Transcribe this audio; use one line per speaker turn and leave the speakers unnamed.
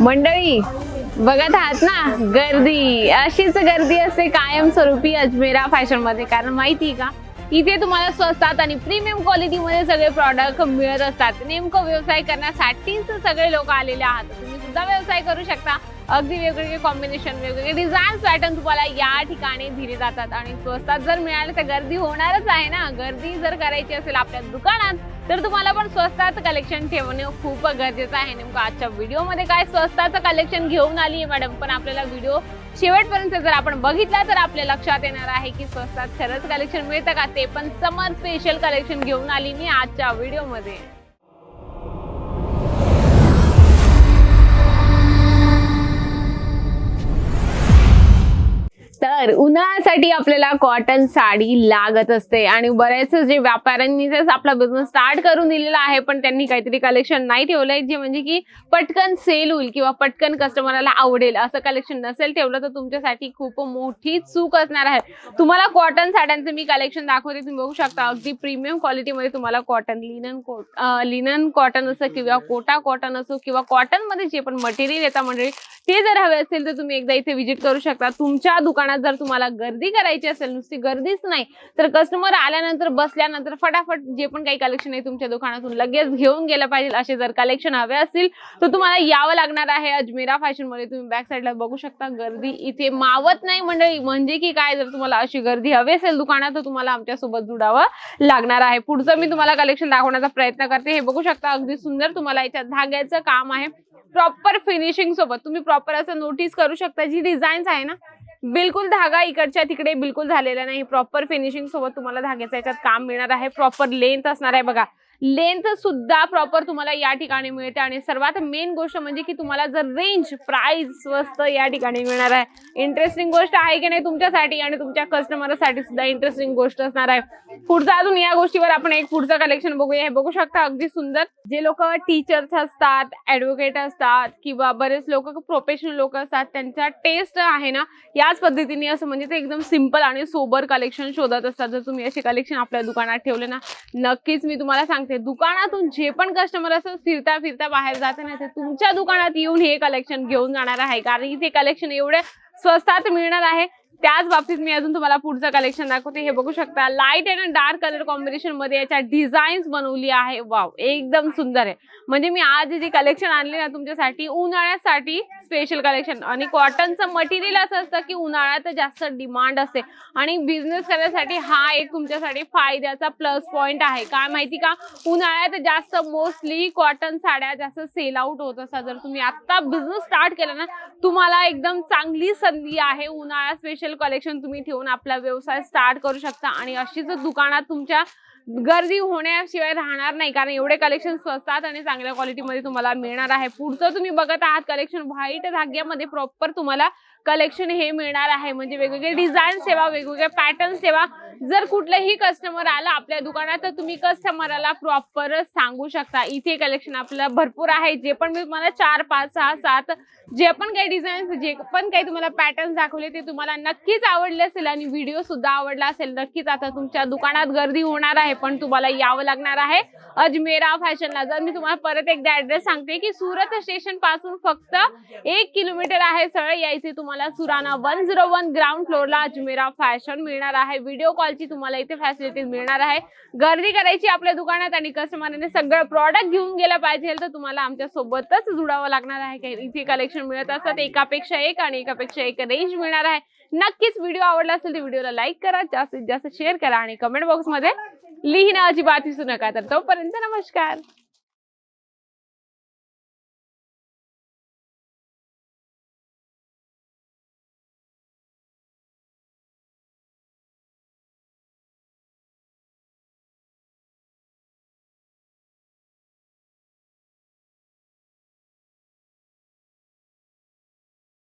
मंडळी बघत आहात ना? गर्दी. अशीच गर्दी असते कायमस्वरूपी अजमेरा फॅशनमध्ये कारण माहिती का इथे तुम्हाला स्वस्तात आणि प्रीमियम क्वालिटी मध्ये सगळे प्रॉडक्ट मिळत असतात. नेमकं व्यवसाय करण्यासाठीच सगळे लोक आलेले आहात. तुम्ही सुद्धा व्यवसाय करू शकता. अगदी वेगवेगळे कॉम्बिनेशन वेगवेगळे डिझाईन पॅटर्न तुम्हाला या ठिकाणी दिले जातात आणि स्वस्तात जर मिळाले तर गर्दी होणारच आहे ना? गर्दी जर करायची असेल आपल्या दुकानात तर तुम्हाला पण स्वस्तात कलेक्शन ठेवणं खूप गरजेचं आहे. नेमकं आजच्या व्हिडिओमध्ये काय स्वस्ताचं कलेक्शन घेऊन आली आहे मॅडम पण आपल्याला व्हिडिओ शेवटपर्यंत जर आपण बघितला तर आपल्या लक्षात येणार आहे की स्वस्तात खरंच कलेक्शन मिळतं का? ते पण समर स्पेशल कलेक्शन घेऊन आली मी आजच्या व्हिडिओमध्ये. उन्हाळ्यासाठी आपल्याला कॉटन साडी लागत असते. आणि बरेच जे व्यापाऱ्यांनी आपला बिझनेस स्टार्ट करून दिलेला आहे पण त्यांनी काहीतरी कलेक्शन नाही ठेवलंय जे म्हणजे की पटकन सेल होईल किंवा पटकन कस्टमरला आवडेल असं कलेक्शन नसेल ठेवलं तर तुमच्यासाठी खूप मोठी चूक असणार आहे. तुम्हाला कॉटन साड्यांचं मी कलेक्शन दाखवते. तुम्ही बघू शकता अगदी प्रीमियम क्वालिटीमध्ये तुम्हाला cotton linen coat linen cotton असो किंवा कोटा कॉटन असो किंवा कॉटनमध्ये जे पण मटेरियल येतं म्हणजे ते जर हवे असेल तर तुम्ही एकदा इथे व्हिजिट करू शकता. तुमच्या दुकानात जर तुम्हाला गर्दी करायची असेल नुसती गर्दीच नाही तर कस्टमर आल्यानंतर बसल्यानंतर फटाफट जे पण काही कलेक्शन आहे तुमच्या दुकानातून लगेच घेऊन गेलं पाहिजे. असे जर कलेक्शन हवे असतील तर तुम्हाला यावं लागणार आहे अजमेरा फॅशनमध्ये तुम्ही बॅक साईडला बघू शकता गर्दी इथे मावत नाही मंडळी. म्हणजे की काय जर तुम्हाला अशी गर्दी हवी असेल दुकानात तर तुम्हाला आमच्यासोबत जुडावं लागणार आहे. पुढचं मी तुम्हाला कलेक्शन दाखवण्याचा प्रयत्न करते. हे बघू शकता अगदी सुंदर तुम्हाला याच्यात धाग्याचं काम आहे. प्रॉपर फिनिशिंग सोबत. तुम्ही प्रॉपर असं नोटीस करू शकता. जी डिझाईन्स आहे ना बिलकुल धागा इकडच्या तिकडे बिलकुल झालेला नाही. प्रॉपर फिनिशिंग सोबत तुम्हाला धाग्याचं याच्यात काम मिळणार आहे. प्रॉपर लेंथ असणार आहे बघा. लेंथ सुद्धा प्रॉपर तुम्हाला या ठिकाणी मिळते आणि सर्वात मेन गोष्ट म्हणजे की तुम्हाला जर रेंज प्राइस स्वस्त या ठिकाणी मिळणार आहे. इंटरेस्टिंग गोष्ट आहे की नाही तुमच्यासाठी आणि तुमच्या कस्टमरसाठी सुद्धा इंटरेस्टिंग गोष्ट असणार आहे. पुढचं अजून या गोष्टीवर आपण एक पुढचं कलेक्शन बघूया. हे बघू शकता अगदी सुंदर. जे लोक टीचर्स असतात ऍडव्होकेट असतात किंवा बरेच लोक प्रोफेशनल लोक असतात त्यांचा टेस्ट आहे ना याच पद्धतीने असं म्हणजे ते एकदम सिंपल आणि सोबर कलेक्शन शोधत असतात. जर तुम्ही असे कलेक्शन आपल्या दुकानात ठेवले ना नक्कीच मी तुम्हाला सांगते दुकानातून जे पण कस्टमर असं फिरता फिरता बाहेर जाते ना ते तुमच्या दुकानात येऊन हे कलेक्शन घेऊन जाणार आहे. कारण इथे कलेक्शन एवढे स्वस्तात मिळणार आहे. त्याच बाबतीत मी अजून तुम्हाला पुढचं कलेक्शन दाखवते. हे बघू शकता लाइट आणि डार्क कलर कॉम्बिनेशनमध्ये याच्या डिझाईन्स बनवली आहे. वाव एकदम सुंदर आहे. म्हणजे मी आज जे कलेक्शन आणले ना तुमच्यासाठी उन्हाळ्यासाठी स्पेशल कलेक्शन आणि कॉटनचं मटेरियल असं असतं की उन्हाळ्यात जास्त डिमांड असते. आणि बिझनेस करण्यासाठी हा एक तुमच्यासाठी फायद्याचा प्लस पॉईंट आहे. काय माहिती का? उन्हाळ्यात जास्त मोस्टली कॉटन साड्या जास्त सेल आउट होत असतात. जर तुम्ही आता बिझनेस स्टार्ट केला ना तुम्हाला एकदम चांगली संधी आहे. उन्हाळा स्पेशल कलेक्शन तुम्ही ठेवून आपला व्यवसाय स्टार्ट करू शकता. आणि अशीच दुकानात तुमच्या गर्दी होण्याशिवाय राहणार नाही. कारण एवढे कलेक्शन स्वस्तात आणि चांगल्या क्वालिटीमध्ये तुम्हाला मिळणार आहे. पुढचं तुम्ही बघत आहात कलेक्शन व्हाईट धाग्यामध्ये प्रॉपर तुम्हाला कलेक्शन हे मिळणार आहे. म्हणजे वेगवेगळे डिझाईन सेवा वेगवेगळे पॅटर्न सेवा जर कुठलंही कस्टमर आलं आपल्या दुकानात तर तुम्ही कस्टमरला प्रॉपर सांगू शकता. इथे कलेक्शन आपल्याला भरपूर आहे. जे पण मी तुम्हाला चार पाच सहा सात जे पण काही डिझाईन्स जे पण काही तुम्हाला पॅटर्न दाखवले ते तुम्हाला नक्कीच आवडले असेल आणि व्हिडिओ सुद्धा आवडला असेल नक्कीच आता तुमच्या दुकानात गर्दी होणार आहे पण तुम्हाला यावं लागणार आहे. अजमेरा फॅशनला जर मी तुम्हाला परत एकदा ऍड्रेस सांगते की सुरत स्टेशनपासून फक्त एक किलोमीटर आहे सरळ यायचे तुम्हाला Surana one zero one ground फ्लोअरला अजमेरा फॅशन मिळणार आहे. व्हिडिओ कॉल कॉलची तुम्हाला इथे फॅसिलिटीज मिळणार आहे. गर्दी करायची आपल्या दुकानात आणि कस्टमरने सगळं प्रॉडक्ट घेऊन गेलं पाहिजे तर तुम्हाला आमच्या सोबतच जुडावं लागणार आहे. इथे कलेक्शन मिळत असतात. एकापेक्षा एक आणि एकापेक्षा एक रेंज मिळणार आहे. नक्कीच व्हिडिओ आवडला असेल तर व्हिडिओला लाईक करा. जास्तीत जास्त शेअर करा आणि कमेंट बॉक्समध्ये लिहिणं अजिबात विसरू नका. तर तोपर्यंत नमस्कार.